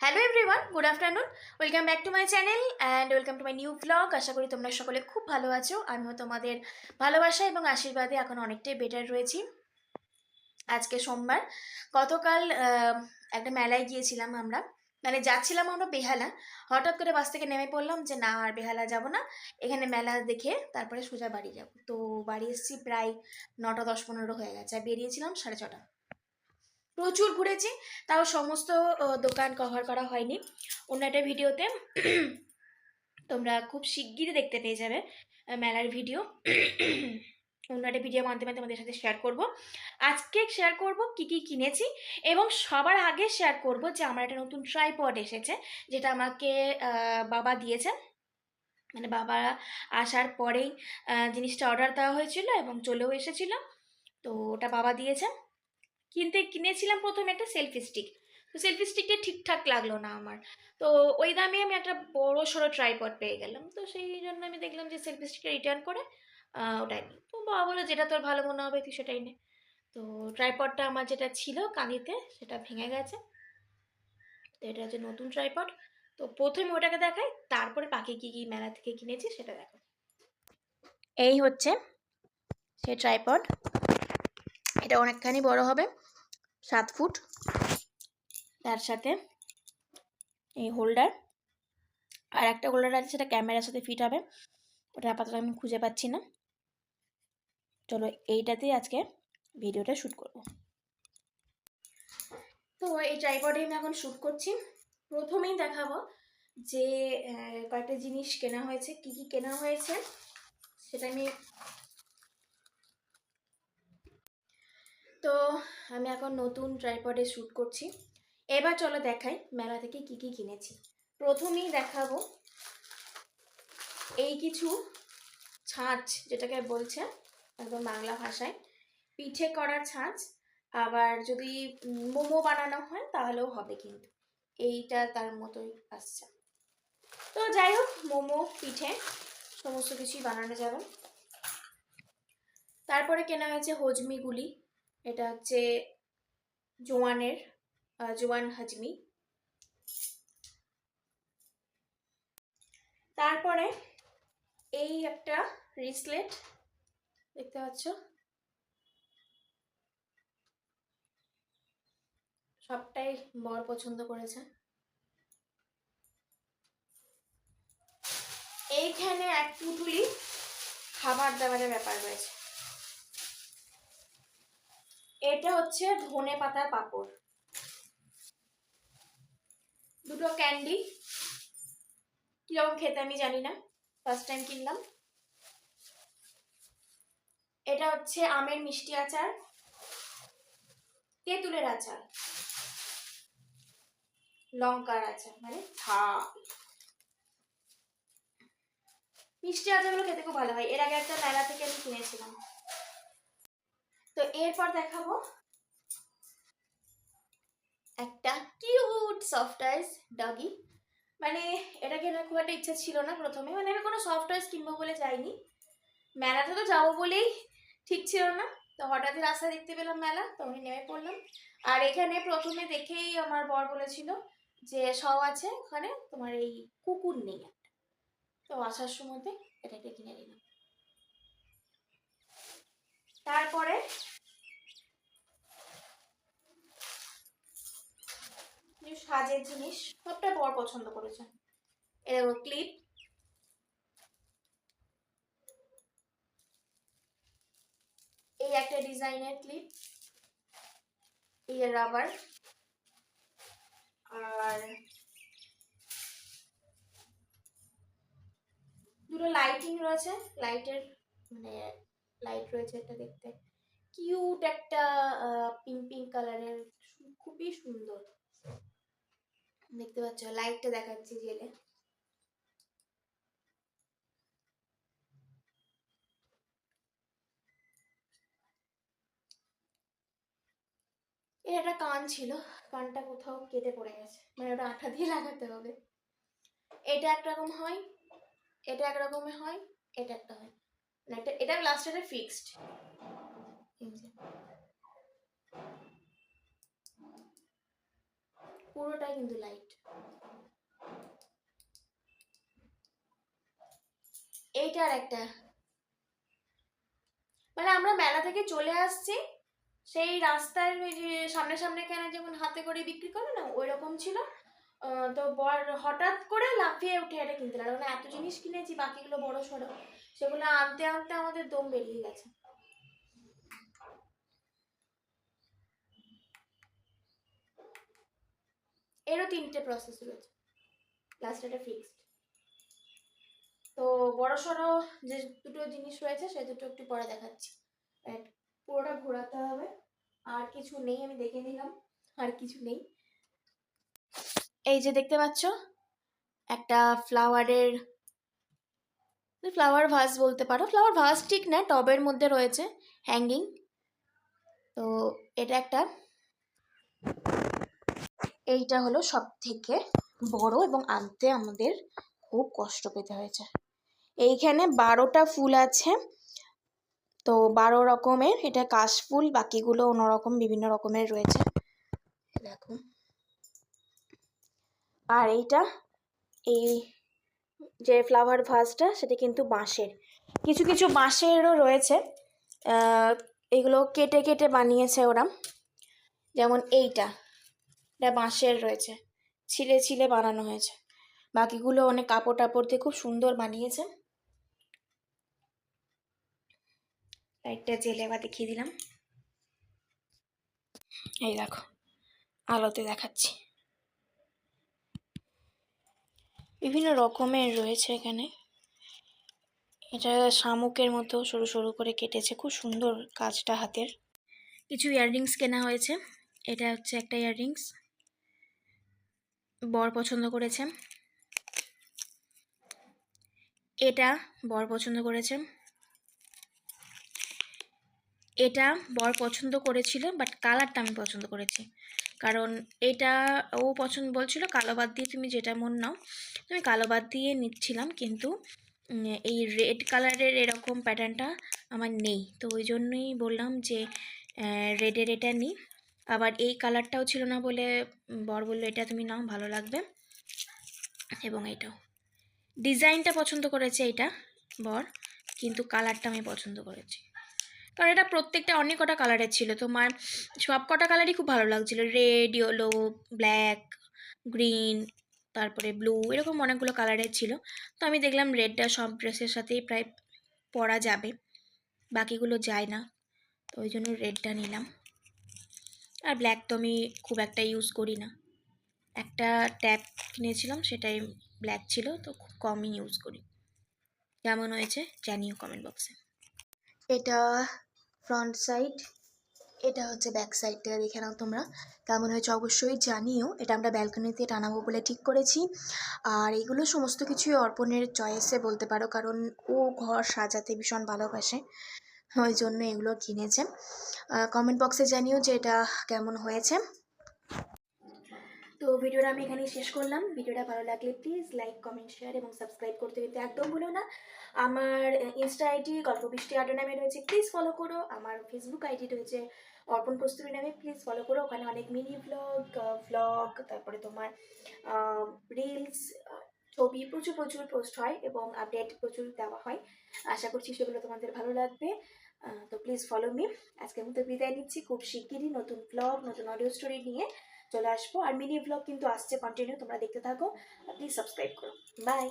Hello everyone good afternoon welcome back to my channel and welcome to my new blog আশা করি তোমরা সকলে খুব ভালো আছো। আমিও তোমাদের ভালোবাসা এবং আশীর্বাদে এখন অনেকটাই বেটার রয়েছি। আজকে সোমবার, গতকাল একটা মেলায় গিয়েছিলাম আমরা। মানে যাচ্ছিলাম আমরা বেহালা। হঠাৎ করে বাস থেকে নেমে পড়লাম যে না, আর বেহালা যাব না। এখানে মেলা দেখে তারপরে সোজা বাড়ি যাব। তো বাড়ি এসেছি প্রায় নটা দশ পনেরো হয়ে গেছে। আর বেরিয়েছিলাম সাড়ে ছটা। প্রচুর ঘুরেছি, তাও সমস্ত দোকান কভার করা হয়নি। অন্য একটা ভিডিওতে তোমরা খুব শিগগিরই দেখতে পেয়ে যাবে মেলার ভিডিও। অন্য একটা ভিডিও মাধ্যমে তোমাদের সাথে শেয়ার করব। আজকে শেয়ার করব কি কি কিনেছি এবং সবার আগে শেয়ার করব যে আমার একটা নতুন ট্রাইপড এসেছে, যেটা আমাকে বাবা দিয়েছে মানে বাবা আসার পরেই জিনিসটা অর্ডার দেওয়া হয়েছিল এবং চলেও এসেছিল। তো ওটা বাবা দিয়েছে কিনতে, কিনেছিলাম প্রথমে একটা সেলফি স্টিক তো সেলফি স্টিকটা ঠিকঠাক লাগল না আমার। তো ওই দামে আমি একটা বড় সড়ো ট্রাইপড পেয়ে গেলাম। তো সেই জন্য আমি দেখলাম যে সেলফি স্টিকটা রিটার্ন করে ওটাই নিই। তো বাবা বলল, যেটা তোর ভালো মনে হবে তুই সেটাই নে। তো ট্রাইপডটা আমার যেটা ছিল কাঁদিতে সেটা ভেঙে গেছে। তো এটা হচ্ছে নতুন ট্রাইপড তো প্রথমে ওটাকে দেখাই, তারপরে বাকি কী কী মেলা থেকে কিনেছি সেটা দেখো এই হচ্ছে সে ট্রাইপড এটা অনেকখানি বড় হবে, সাত ফুট। তার সাথে এই হোল্ডার আর একটা হোল্ডার আছে সেটা ক্যামেরার সাথে ফিট হবে। ওটা আপাতত আমি খুঁজে পাচ্ছি না। চলো এইটাতেই আজকে ভিডিওটা শ্যুট করব। তো এই ট্রাইপডে আমি এখন শ্যুট করছি। প্রথমেই দেখাবো যে কয়েকটা জিনিস কেনা হয়েছে, কি কি কেনা হয়েছে, সেটা আমি তো আমি এখন নতুন ট্রাইপডে শ্যুট করছি। এবার চলো দেখাই মেলা থেকে কি কি কিনেছি। প্রথমেই দেখাবো এই কিছু ছাঁচ, যেটাকে বলছে একদম বাংলা ভাষায়। পিঠে করার ছাঁচ, আবার যদি মোমো বানানো হয় তাহলেও হবে কিন্তু। এইটা তার মতোই আসছে। তো যাই হোক, মোমো, পিঠে সমস্ত কিছুই বানানো যাবে। তারপরে কেনা হয়েছে হজমিগুলি এটা হচ্ছে জোয়ানের জোয়ান হাজমি। তারপরে এই একটা রিসলেট দেখতে পাচ্ছ। সবটাই বর পছন্দ করেছে। এইখানে এক পুটুলি খাবার দাবারের ব্যাপার রয়েছে। এটা হচ্ছে ধনে পাতার পাপড়। দুটো ক্যান্ডি। কীরকম খেতে আমি জানি না ফার্স্ট টাইম কিনলাম। এটা হচ্ছে আমের মিষ্টি আচার, তেঁতুলের আচার। লঙ্কার আচার মানে ঝাল। মিষ্টি আচারগুলো খেতে খুব ভালো হয়। এর আগে একটা মেলা থেকে আমি কিনেছিলাম। তো এরপর দেখাবো একটা কিউট সফট আইস ডগি মানে এটা কেনার খুব একটা ইচ্ছা ছিল না প্রথমে। মানে আমি কোনো সফট আইস কিনবো বলে যাইনি। মেলাতে তো যাব বলেই ঠিক ছিল না। তো হঠাৎই রাস্তা দেখতে পেলাম মেলা, তো আমি নেমে পড়লাম। আর এখানে প্রথমে দেখেই আমার বর বলেছিল যে সব আছে ওখানে, তোমার এই কুকুর নেই একটা। তো আসার সময়তে এটাকে কিনে নিলাম। তারপরে সাজের জিনিস সবটা বর পছন্দ করেছে। এরকম ক্লিপ এই একটা ডিজাইনের ক্লিপ এই রাবার আর দুটো লাইটিং রয়েছে। লাইটের মানে লাইট রয়েছে এটা দেখতে। কিউট একটা পিঙ্ক পিঙ্ক কালারের খুবই সুন্দর। দেখতে পাচ্ছ লাইটটা দেখাচ্ছি জেলে। এর একটা কান ছিল, কানটা কোথাও কেটে পড়ে গেছে। মানে ওটা আঠা দিয়ে লাগাতে হবে। এটা একরকম হয়, এটা একরকমের হয়, এটা একটা হয়। এটা ফিক্সড পুরোটাই কিন্তু লাইট এইটা আর একটা। মানে আমরা মেলা থেকে চলে আসছি, সেই রাস্তার ওই যে সামনে সামনে কেন যেমন হাতে করে বিক্রি করে না ওই রকম ছিল তো বর হঠাৎ করে লাফিয়ে উঠে এটা কিনতে লাগল। মানে এত জিনিস কিনেছি, বাকিগুলো বড় সড়ো। সেগুলো আনতে আনতে আমাদের দম বেরিয়ে গেছে। এরও তিনটে প্রসেস রয়েছে। লাস্ট এটা ফিক্সড তো বড় সড়ো যে দুটো জিনিস রয়েছে সে দুটো একটু পরে দেখাচ্ছি। পুরোটা ঘোরাতে হবে। আর কিছু নেই, আমি দেখে নিলাম। আর কিছু নেই। এই যে দেখতে পাচ্ছ, একটা ফ্লাওয়ারের ফ্লাওয়ার ভাস বলতে পারো। ফ্লাওয়ার ভাস ঠিক না, টবের মধ্যে রয়েছে হ্যাঙ্গিং তো এটা একটা। এইটা হলো সব থেকে বড় এবং আনতে আমাদের খুব কষ্ট পেতে হয়েছে। এইখানে বারোটা ফুল আছে। তো বারো রকমের, এটা কাশফুল বাকিগুলো অন্যরকম, বিভিন্ন রকমের রয়েছে। দেখো। আর এইটা, এই যে ফ্লাওয়ার ভাসটা সেটা কিন্তু বাঁশের। কিছু কিছু বাঁশেরও রয়েছে। এগুলো কেটে কেটে বানিয়েছে ওরা। যেমন এইটা। এটা বাঁশের রয়েছে। ছিলে ছিলে বানানো হয়েছে। বাকিগুলো অনেক কাপড় টাপড় দিয়ে খুব সুন্দর বানিয়েছে। লাইটটা জেলে আবার দেখিয়ে দিলাম। এই দেখো, আলোতে দেখাচ্ছি। বিভিন্ন রকমের রয়েছে এখানে। এটা শামুকের মতো সরু সরু করে কেটেছে। খুব সুন্দর কাজটা হাতের। কিছু ইয়াররিংস কেনা হয়েছে। এটা হচ্ছে একটা ইয়াররিংস। বর পছন্দ করেছে। এটা বর পছন্দ করেছে। এটা বর পছন্দ করেছিল, বাট কালারটা আমি পছন্দ করেছি। কারণ এটা ও পছন্দ বলছিল কালো বাদ দিয়ে তুমি যেটা মন নাও। আমি কালো বাদ দিয়ে নিচ্ছিলাম কিন্তু এই রেড কালারের এরকম প্যাটার্নটা আমার নেই। তো ওই জন্যই বললাম যে রেডের এটা নিই। আবার এই কালারটাও ছিল না বলে বর বলল, এটা তুমি নাও, ভালো লাগবে। এবং এটাও। ডিজাইনটা পছন্দ করেছে এটা বর, কিন্তু কালারটা আমি পছন্দ করেছি। কারণ এটা প্রত্যেকটা অনেক কটা কালারের ছিল। তোমার সব কটা কালারই খুব ভালো লাগছিল। রেড ইয়েলো ব্ল্যাক গ্রিন তারপরে ব্লু এরকম অনেকগুলো কালারের ছিল। তো আমি দেখলাম রেডটা সব ড্রেসের সাথেই প্রায় পরা যাবে। বাকিগুলো যায় না। তো ওই জন্য রেডটা নিলাম। আর ব্ল্যাক তো আমি খুব একটা ইউজ করি না। একটা ট্যাপ কিনেছিলাম, সেটাই ব্ল্যাক ছিল। তো খুব কমই ইউজ করি। কেমন হয়েছে জানিও কমেন্ট বক্সে এটা ফ্রন্ট সাইড এটা হচ্ছে ব্যাক সাইডটা দেখে নাও তোমরা। কেমন হয়েছে অবশ্যই জানিও। এটা আমরা ব্যালকনিতে টানাবো বলে ঠিক করেছি। আর এগুলো সমস্ত কিছুই অর্পণের চয়েসে বলতে পারো, কারণ ও ঘর সাজাতে ভীষণ ভালোবাসে। ওই জন্য এগুলো কিনেছে। কমেন্ট বক্সে জানিও যে এটা কেমন হয়েছে। তো ভিডিওটা আমি এখানেই শেষ করলাম। ভিডিওটা ভালো লাগলে প্লিজ লাইক কমেন্ট শেয়ার এবং সাবস্ক্রাইব করতে কিন্তু একদম ভুলো না। আমার ইনস্টা আইডি গল্প বৃষ্টি আড্ডা নামে রয়েছে প্লিজ ফলো করো। আমার ফেসবুক আইডি রয়েছে অর্পণ কস্তুরী নামে প্লিজ ফলো করো। ওখানে অনেক মিনি ব্লগ ভ্লগ তারপরে তোমার রিলস ছবি প্রচুর প্রচুর পোস্ট হয় এবং আপডেট প্রচুর দেওয়া হয়। আশা করছি সেগুলো তোমাদের ভালো লাগবে। তো প্লিজ ফলো মি আজকের মতো বিদায় নিচ্ছি। খুব শিগগিরই নতুন ব্লগ নতুন অডিও স্টোরি নিয়ে চলে আসব। আর মিনি ব্লগ কিন্তু আসছে কন্টিনিউ তোমরা দেখতে থাকো। প্লিজ সাবস্ক্রাইব করো। বাই